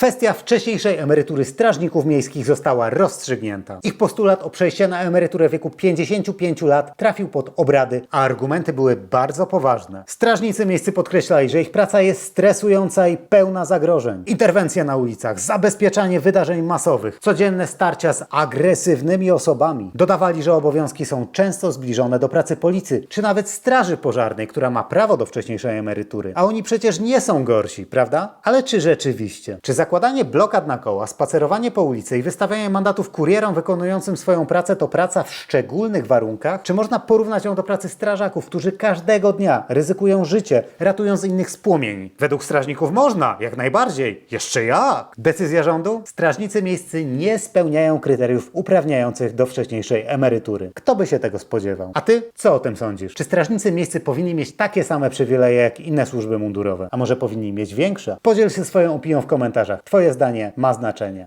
Kwestia wcześniejszej emerytury strażników miejskich została rozstrzygnięta. Ich postulat o przejście na emeryturę w wieku 55 lat trafił pod obrady, a argumenty były bardzo poważne. Strażnicy miejscy podkreślali, że ich praca jest stresująca i pełna zagrożeń. Interwencje na ulicach, zabezpieczanie wydarzeń masowych, codzienne starcia z agresywnymi osobami. Dodawali, że obowiązki są często zbliżone do pracy policji, czy nawet straży pożarnej, która ma prawo do wcześniejszej emerytury. A oni przecież nie są gorsi, prawda? Ale czy rzeczywiście? Czy zakładanie blokad na koła, spacerowanie po ulicy i wystawianie mandatów kurierom wykonującym swoją pracę to praca w szczególnych warunkach? Czy można porównać ją do pracy strażaków, którzy każdego dnia ryzykują życie, ratując innych z płomieni? Według strażników można, jak najbardziej. Jeszcze jak? Decyzja rządu? Strażnicy miejscy nie spełniają kryteriów uprawniających do wcześniejszej emerytury. Kto by się tego spodziewał? A ty co o tym sądzisz? Czy strażnicy miejscy powinni mieć takie same przywileje jak inne służby mundurowe? A może powinni mieć większe? Podziel się swoją opinią w komentarzach. Twoje zdanie ma znaczenie.